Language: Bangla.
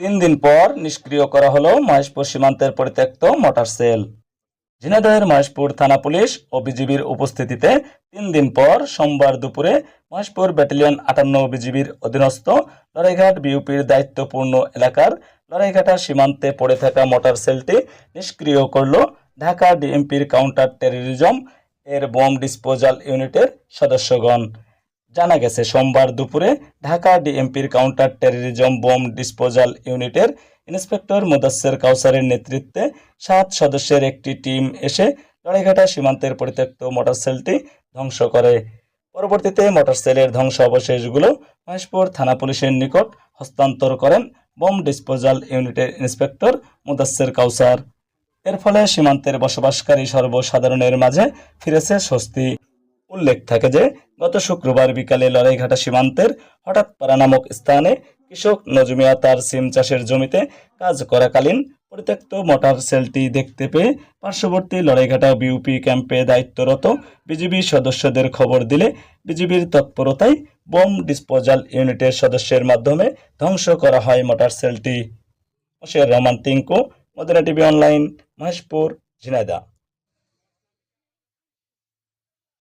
তিন দিন পর নিষ্ক্রিয় করা হলো মহেশপুর সীমান্তের পরিত্যক্ত মোটর সেল। ঝিনাইদহের মহেশপুর থানা পুলিশ ও বিজিবির উপস্থিতিতে তিন দিন পর সোমবার দুপুরে মহেশপুর ব্যাটালিয়ন আটান্ন বিজিবির অধীনস্থ লড়াইঘাট বিউপির দায়িত্বপূর্ণ এলাকার লড়াইঘাটা সীমান্তে পড়ে থাকা মোটর সেলটি নিষ্ক্রিয় করল ঢাকা ডিএমপির কাউন্টার টেরোরিজম এর বোম ডিসপোজাল ইউনিটের সদস্যগণ। জানা গেছে, সোমবার দুপুরে ঢাকা ডিএমপির কাউন্টার টেরোরিজম বোম ডিসপোজাল ইউনিটের ইন্সপেক্টর মুদাস্সের কাউসারের নেতৃত্বে সাত সদস্যের একটি টিম এসে লড়াইঘাটা সীমান্তের পরিত্যক্ত মোটর সেলটি ধ্বংস করে। পরবর্তীতে মোটর সেলের ধ্বংস অবশেষগুলো মহেশপুর থানা পুলিশের নিকট হস্তান্তর করেন বোম ডিসপোজাল ইউনিটের ইন্সপেক্টর মুদাস্সের কাউসার। এর ফলে সীমান্তের বসবাসকারী সর্বসাধারণের মাঝে ফিরেছে স্বস্তি। উল্লেখ থাকে যে, গত শুক্রবার বিকালে লড়াইঘাটা সীমান্তের হঠাৎপাড়া নামক স্থানে কৃষক নজমিয়া তার সিম চাষের জমিতে কাজ করাকালীন পরিত্যক্ত মোটর সেলটি দেখতে পেয়ে পার্শ্ববর্তী লড়াইঘাটা বিউপি ক্যাম্পে দায়িত্বরত বিজিবি সদস্যদের খবর দিলে বিজিবির তৎপরতায় বোম ডিসপোজাল ইউনিটের সদস্যের মাধ্যমে ধ্বংস করা হয় motor সেলটি। Mosher Rahman Tinku, Madina TV online, Maheshpur, Jhenaidah.